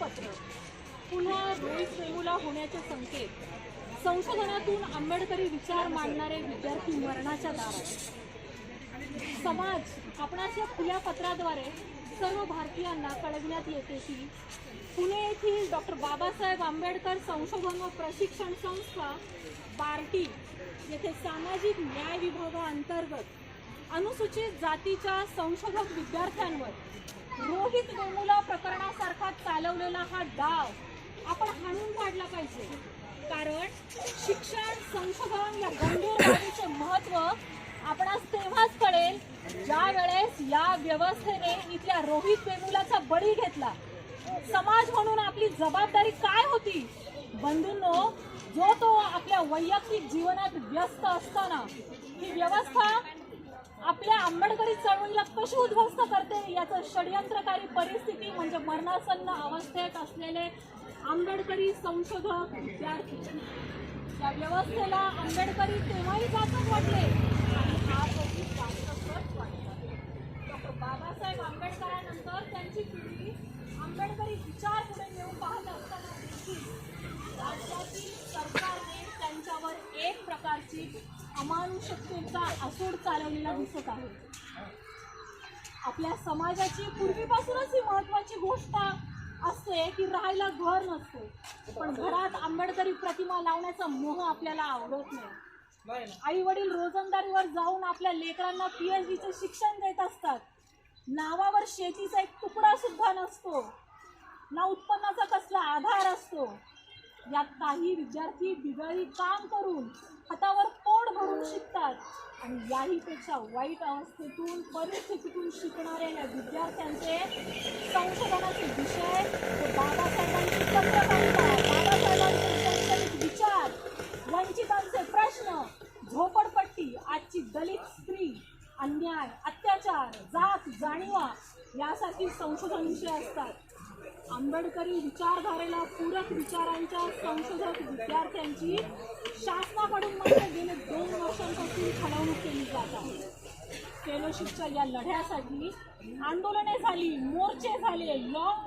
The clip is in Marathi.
पत्र. पुन्हा रोहित वेमुला होण्याचे संकेत. संशोधनातून आंबेडकरी विचार मांडणारे विद्यार्थी मरणाच्या दारात. समाज आपणाच्या खुल्या पत्राद्वारे सर्व भारतीयांना कळविण्यात येते की पुणे येथील डॉक्टर बाबासाहेब आंबेडकर संशोधन व प्रशिक्षण संस्था बार्टी येथे सामाजिक न्याय विभागाअंतर्गत अनुसूचित जातीच्या संशोधक विद्यार्थ्यांवर रोहित वेमुला प्रकरणासारखा चालवलेला हा डाव आपण हाणून काढला पाहिजे. कारण शिक्षण संशोधन या गंभीर बाबीचे महत्त्व आपणास तेव्हाच कळेल ज्या वेळेस या व्यवस्थेने इथल्या रोहित वेमुलाचा बळी घेतला. समाज म्हणून आपली जबाबदारी काय होती? बंधूंनो जो तो आपल्या वैयक्तिक जीवनात व्यस्त असताना ही व्यवस्था आपल्या आंबेडकरी चळवळीला कशी उद्ध्वस्त करते? याचं षडयंत्रकारी परिस्थिती म्हणजे मरणासन्न अवस्थेत असलेले आंबेडकरी संशोधक विद्यार्थी. या व्यवस्थेला आंबेडकरी तेव्हाही जाचक वाटले. आणि आजही जाचकच वाटतात डॉक्टर बाबासाहेब आंबेडकरांनंतर त्यांची पिढी आंबेडकरी विचार पुढे नेऊन पाहत असताना देखील राज्यातील सरकारने त्यांच्यावर एक प्रकारची अमानुषतेचा आसूड चालवलेला दिसत आहे. आपल्या समाजाची पूर्वीपासूनच ही महत्वाची गोष्ट असते की राहायला घर नसते. पण घरात आंबेडकरी प्रतिमा लावण्याचा मोह आपल्याला आवडत नाही. आई वडील रोजंदारीवर जाऊन आपल्या लेकरांना पीएचडीचे शिक्षण देत असतात. नावावर शेतीचा एक तुकडा सुद्धा नसतो. ना उत्पन्नाचा कसला आधार असतो. यात काही विद्यार्थी बिगळी काम करून हातावर पोट शिकतात. आणि याहीपेक्षा वाईट अवस्थेतून परिस्थितीतून शिकणाऱ्या या विद्यार्थ्यांचे संशोधनाचे विषय हे बाबासाहेबांची पत्रकारिता बाबासाहेबांचे शैक्षणिक विचार वंचितांचे प्रश्न झोपडपट्टी आजची दलित स्त्री अन्याय अत्याचार जात जाणीवा यासारखी संशोधन विषय असतात. आंबेडकरी विचारधारेला पूरक विचारांच्या संशोधक विद्यार्थ्यांची शासनाकडून जात आहे फेलोशिपच्या या लढ्यासाठी आंदोलने झाली मोर्चे झाले लॉंग